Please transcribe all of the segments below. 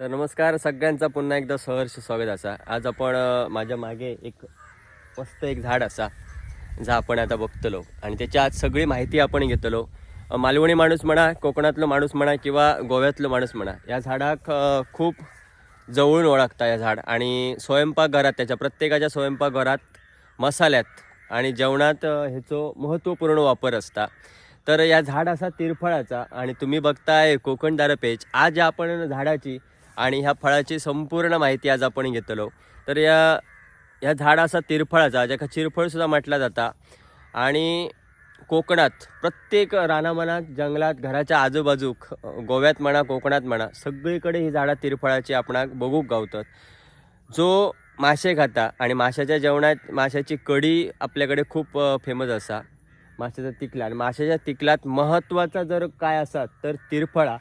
तर नमस्कार सगळ्यांचा पुन्हा एकदा सहर्ष स्वागत असा. आज आपण माझ्या मागे एक मस्त एक झाड असा जा आपण आता बघतलो. आणि त्याची आज सगळी माहिती आपण घेतलो. मालवणी माणूस म्हणा कोकणातलो माणूस म्हणा किंवा गोव्यातलो माणूस म्हणा या झाडाक खूप जवळून ओळखता या झाड. आणि स्वयंपाकघरात त्याच्या प्रत्येकाच्या स्वयंपाकघरात मसाल्यात आणि जेवणात ह्याचो महत्त्वपूर्ण वापर असता. तर या झाड असा तिरफळाचा आणि तुम्ही बघताय कोकण पेज. आज आपण झाडाची आणि ह्या फळाची संपूर्ण माहिती आज आपण घेतलो. तर या ह्या झाड असा तिरफळाचा ज्याका चिरफळसुद्धा म्हटला जाता. आणि कोकणात प्रत्येक रानामनात जंगलात घराच्या आजूबाजूक गोव्यात म्हणा कोकणात म्हणा सगळीकडे ही झाडं तिरफळाची आपणाक बघूक गावतात. जो मासे खाता आणि माशाच्या जेवणात माशाची कढी आपल्याकडे खूप फेमस असा. माशाचा तिकला आणि माशाच्या तिकलात महत्त्वाचा जर काय असा तर तिरफळा.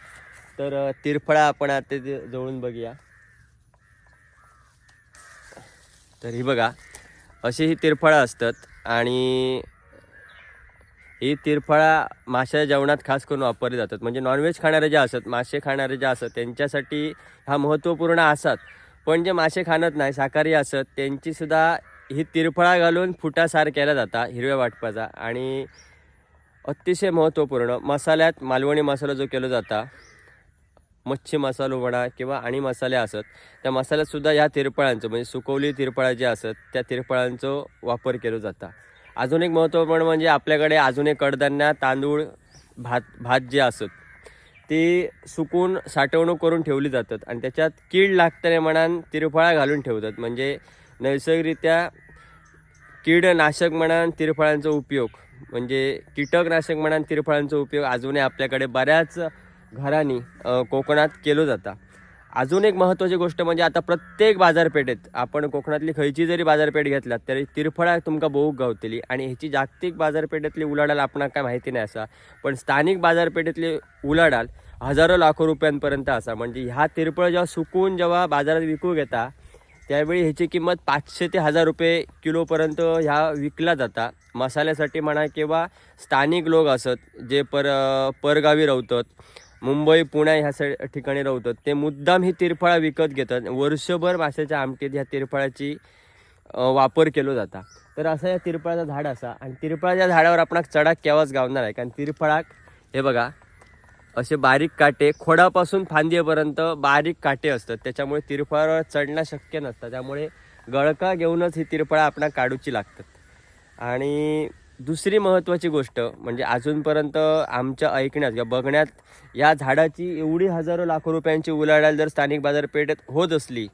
तर तिरफळा आपण आता ते जवळून बघूया. तर ही बघा अशी ही तिरफळा असतात आणि ही तिरफळा माशाच्या जेवणात खास करून वापरली जातात. म्हणजे नॉनव्हेज खाणारे जे असतात मासे खाणारे जे असतात त्यांच्यासाठी हा महत्त्वपूर्ण असतात. पण जे मासे खाणत नाही शाकाहारी असत त्यांचीसुद्धा ही तिरफळा घालून फुटासार केला जाता हिरव्या वाटपाचा. आणि अतिशय महत्त्वपूर्ण मसाल्यात मालवणी मसाला जो केला जाता मच्छी मसालो म्हणा किंवा आणि मसाले असत त्या मसाल्यातसुद्धा ह्या तिरफळांचं म्हणजे सुकवली तिरफळा जे असत त्या तिरफळांचो वापर केला जाता. अजून एक महत्त्वपूर्ण म्हणजे आपल्याकडे अजून एक कडधान्य तांदूळ भात भात जे असत ती सुकून साठवणूक करून ठेवली जातात आणि त्याच्यात कीड लागताना म्हणान तिरफळा घालून ठेवतात. म्हणजे नैसर्गिकरित्या कीडनाशक म्हणान तिरफळांचा उपयोग म्हणजे कीटकनाशक म्हणान तिरफळांचा उपयोग अजूनही आपल्याकडे बऱ्याच घरांनी कोकणात केलो जाता. अजून एक महत्त्वाची गोष्ट म्हणजे आता प्रत्येक बाजारपेठेत आपण कोकणातली खयची जरी बाजारपेठ घेतलात तरी तिरफळा तुमका बहु गावतली आणि ह्याची जागतिक बाजारपेठेतली उलाढाल आपणाक काय माहिती नाही असा. पण स्थानिक बाजारपेठेतली उलाढाल हजारो लाखो रुपयांपर्यंत असा. म्हणजे ह्या तिरफळ जेव्हा सुकून जेव्हा बाजारात विकू घेता त्यावेळी ह्याची किंमत पाचशे ते हजार रुपये किलोपर्यंत ह्या विकला जाता. मसाल्यासाठी म्हणा किंवा स्थानिक लोक असत जे पर परगावी राहतात मुंबई पुणे ह्या सा ठिकाणी राहतात ते मुद्दाम ही तिरफळा विकत घेतात. वर्षभर माशाच्या आमटीत ह्या तिरफळाची वापर केलो जाता. तर असं या तिरफळाचं झाड असा. आणि तिरफळाच्या झाडावर आपण चढाक केव्हाच गावणार आहे. कारण तिरफळाक हे बघा असे बारीक काटे खोडापासून फांदीपर्यंत बारीक काटे असतात. त्याच्यामुळे तिरफळावर चढणं शक्य नसतं. त्यामुळे गळका घेऊनच ही तिरफळा आपण काढूची लागतात. आणि दुसरी महत्त्वाची गोष्ट म्हणजे अजूनपर्यंत आमच्या ऐकण्यात किंवा बघण्यात या झाडाची एवढी हजारो लाखो रुपयांची उलाढाल जर स्थानिक बाजारपेठेत होत असली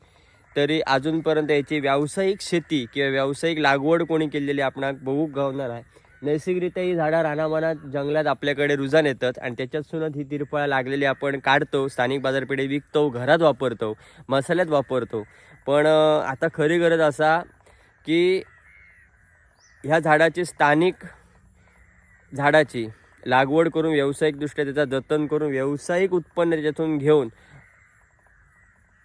तरी अजूनपर्यंत याची व्यावसायिक शेती किंवा व्यावसायिक लागवड कोणी केलेली आपणाक बघू गावणार आहे. नैसर्गिकरित्या ही झाडं रानामानात जंगलात आपल्याकडे रुजान येतात आणि त्याच्यातूनच ही तिरफळा लागलेली आपण काढतो स्थानिक बाजारपेठे विकतो घरात वापरतो मसाल्यात वापरतो. पण आता खरी गरज असा की ह्या झाडाची स्थानिक झाडाची लागवड करून व्यावसायिकदृष्ट्या त्याचा जतन करून व्यावसायिक उत्पन्न त्याच्यातून घेऊन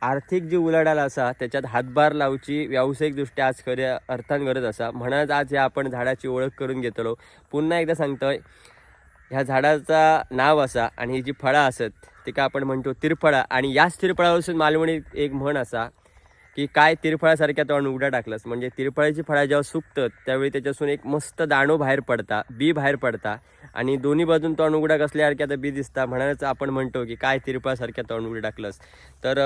आर्थिक जी उलाढाल असा त्याच्यात हातभार लावची व्यावसायिकदृष्ट्या आज खऱ्या अर्थान गरज असा. म्हणूनच आज ह्या आपण झाडाची ओळख करून घेतलो. पुन्हा एकदा सांगतोय ह्या झाडाचा नाव असा आणि ही जी फळं असत ती का आपण म्हणतो तिरफळा. आणि याच तिरफळापासून मालवणी एक म्हण असा की काय तिरफळासारख्या तोंड उघडा टाकलंस. म्हणजे तिरफळाची फळा जेव्हा सुकतात त्यावेळी त्याच्यासून एक मस्त दाणो बाहेर पडता बी बाहेर पडता. आणि दोन्ही बाजून तोंड उघडा कसल्यासारख्या तर बी दिसता. म्हणूनच आपण म्हणतो की काय तिरफळासारख्या तोंड उघडं टाकलंस. तर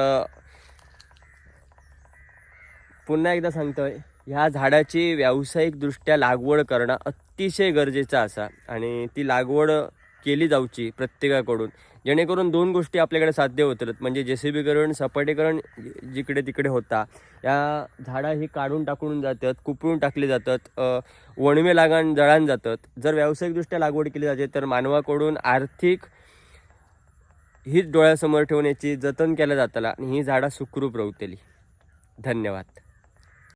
पुन्हा एकदा सांगतोय ह्या झाडाची व्यावसायिकदृष्ट्या लागवड करणं अतिशय गरजेचं असा. आणि ती लागवड केली जाऊची प्रत्येकाकडून. जेणेकरून दोन गोष्टी आपल्याकडे साध्य होतात म्हणजे जेसीबीकरण सपाटीकरण जिकडे तिकडे होता. या झाडा ही काढून टाकून जातात कुपळून टाकली जातात वणवे लागान जळान जातात. जर व्यावसायिकदृष्ट्या लागवड केली जाते तर मानवाकडून आर्थिक हीच डोळ्यासमोर ठेवण्याची जतन केलं जाताला आणि ही झाडं सुखरूप रवतली. धन्यवाद.